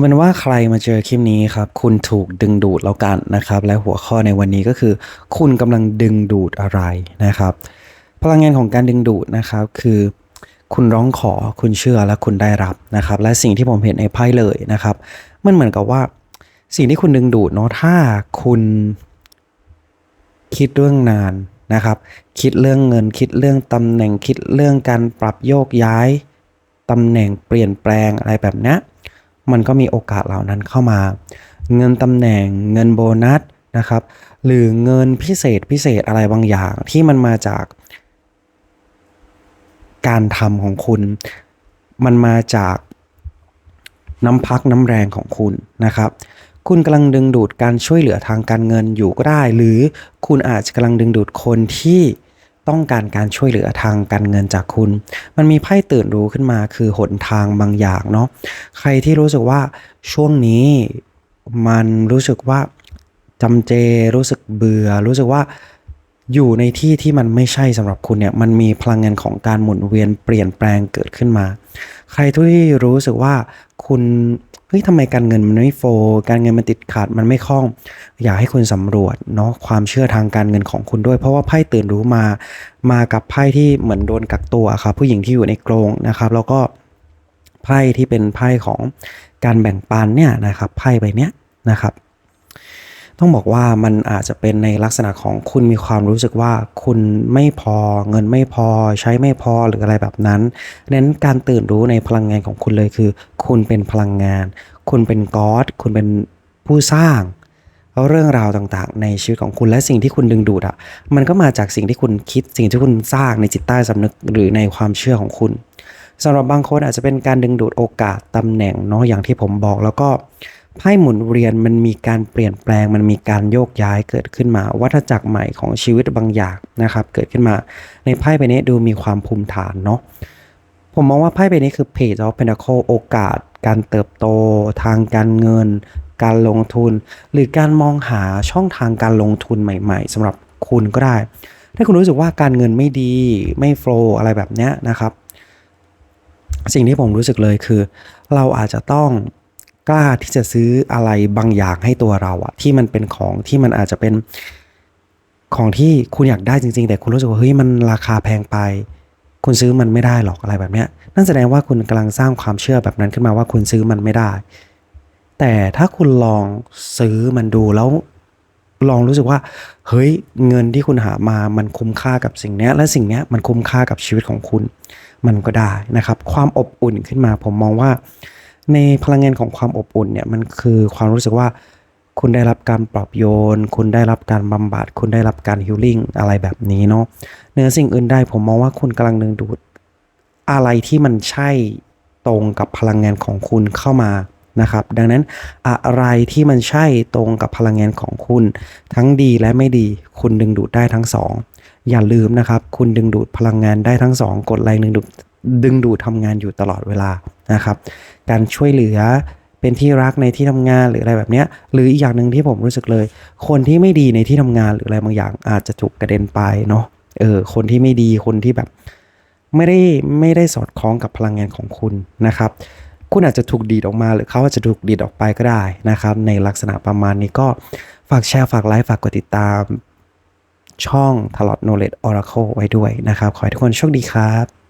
เป็นว่าใครมาเจอคลิปนี้ครับ คุณถูกดึงดูดแล้วกันนะครับ และหัวข้อในวันนี้ก็คือ คุณกำลังดึงดูดอะไรนะครับ พลังงานของการดึงดูดนะครับคือ คุณร้องขอคุณเชื่อและคุณได้รับนะครับ และสิ่งที่ผมเห็นในไพ่เลยนะครับ มันเหมือนกับว่า สิ่งที่คุณดึงดูดเนาะถ้าคุณคิดเรื่องงานนะครับ คิดเรื่องเงินคิดเรื่องตำแหน่งคิดเรื่องการปรับโยกย้ายตำแหน่งเปลี่ยนแปลงอะไรแบบนี้ มันก็มีโอกาสเหล่านั้นเข้ามา เงินตำแหน่งเงินโบนัสนะครับ หรือเงินพิเศษพิเศษอะไรบางอย่างที่มันมาจาก การทำของคุณ มันมาจากน้ำพักน้ำแรงของคุณนะครับ คุณกำลังดึงดูดการช่วยเหลือทางการเงินอยู่ก็ได้ หรือคุณอาจจะกำลังดึงดูดคนที่ ต้องการการช่วยเหลือทางการเงินจากคุณ มันมีไพ่ตื่นรู้ขึ้นมาคือหนทางบางอย่างเนาะใครที่รู้สึกว่าช่วงนี้มันรู้สึกว่าจำเจรู้สึกเบื่อ รู้สึกว่าอยู่ในที่ที่มันไม่ใช่สำหรับคุณเนี่ยมันมีพลังงานของการหมุนเวียนเปลี่ยนแปลงเกิดขึ้นมา ใครที่รู้สึกว่าคุณ เฮ้ยทำไมการเงินมันไม่โฟล์การเงินมันติดขัดมันไม่คล่อง อยากให้คุณสำรวจเนาะความเชื่อทางการเงินของคุณด้วย เพราะว่าไพ่ตื่นรู้มา มากับไพ่ที่เหมือนโดนกักตัวครับผู้หญิงที่อยู่ในกรงนะครับ แล้วก็ไพ่ที่เป็นไพ่ของการแบ่งปันเนี่ยนะครับไพ่ใบเนี้ยนะครับ ต้องบอกว่ามันอาจจะเป็นในลักษณะของคุณมีความรู้สึกว่าคุณไม่พอเงินไม่พอใช้ไม่พอหรืออะไรแบบนั้นเน้นการตื่นรู้ในพลังงานของคุณเลยคือ คุณเป็นพลังงาน คุณเป็นก๊อดคุณเป็นผู้สร้างเรื่องราวต่างๆ ในชีวิตของคุณและสิ่งที่คุณดึงดูดอะมันก็มาจากสิ่งที่คุณคิดสิ่งที่คุณสร้างในจิตใต้สำนึกหรือในความเชื่อของคุณสำหรับบางคนอาจจะเป็นการดึงดูดโอกาสตำแหน่งเนาะอย่างที่ผมบอกแล้วก็ ไพ่หมุนเวียนมันมีการเปลี่ยนแปลง มันมีการโยกย้ายเกิดขึ้นมา วัฏจักรใหม่ของชีวิตบางอย่างนะครับ เกิดขึ้นมา ในไพ่ใบนี้ดูมีความภูมิฐานเนาะผมมองว่าไพ่ใบนี้คือ Page of Pentacle โอกาส การเติบโต ทางการเงิน การลงทุน หรือการมองหาช่องทางการลงทุนใหม่ ๆสำหรับคุณก็ได้ ถ้าคุณรู้สึกว่าการเงินไม่ดีไม่โฟล์อะไรแบบเนี้ยนะครับ สิ่งที่ผมรู้สึกเลยคือ เราอาจจะต้อง กล้าที่จะซื้ออะไรบางอย่างให้ตัวเราอะที่มันเป็นของที่มันอาจจะเป็นของที่คุณอยากได้จริง ๆ แต่คุณรู้สึกว่าเฮ้ยมันราคาแพงไป คุณซื้อมันไม่ได้หรอกอะไรแบบเนี้ยนั่นแสดงว่าคุณกำลังสร้างความเชื่อแบบนั้นขึ้นมาว่าคุณซื้อมันไม่ได้ แต่ถ้าคุณลองซื้อมันดูแล้วลองรู้สึกว่า เฮ้ยเงินที่คุณหามามันคุ้มค่ากับสิ่งเนี้ยและสิ่งเนี้ยมันคุ้มค่ากับชีวิตของคุณ มันก็ได้นะครับ ความอบอุ่นขึ้นมาผมมองว่า ในพลังงานของความอบอุ่นเนี่ยมันคือความรู้สึกว่า คุณได้รับการปลอบโยน คุณได้รับการบำบัด คุณได้รับการฮิลลิ่งอะไรแบบนี้เนาะเหนือสิ่งอื่นใดผมมองว่าคุณกำลังดึงดูดอะไรที่มันใช่ตรงกับพลังงานของคุณเข้ามานะครับ ดังนั้นอะไรที่มันใช่ตรงกับพลังงานของคุณ ทั้งดีและไม่ดี คุณดึงดูดได้ทั้งสองอย่าลืมนะครับ คุณดึงดูดพลังงานได้ทั้งสองกดแรงดึงดูด ดึงดูดทำงานอยู่ตลอดเวลานะครับ การช่วยเหลือเป็นที่รักในที่ทำงานหรืออะไรแบบเนี้ย หรืออีกอย่างหนึ่งที่ผมรู้สึกเลย คนที่ไม่ดีในที่ทำงานหรืออะไรบางอย่างอาจจะถูกกระเด็นไปเนาะเออคนที่ไม่ดีคนที่แบบไม่ได้ไม่ได้สอดคล้องกับพลังงานของคุณนะครับ คุณอาจจะถูกดีดออกมา หรือเขาอาจจะถูกดีดออกไปก็ได้นะครับ ในลักษณะประมาณนี้ก็ฝากแชร์ฝากไลค์ฝากกดติดตาม ช่อง t a l o t Knowledge Oracle ไว้ด้วยนะครับ ขอให้ทุกคนโชคดีครับ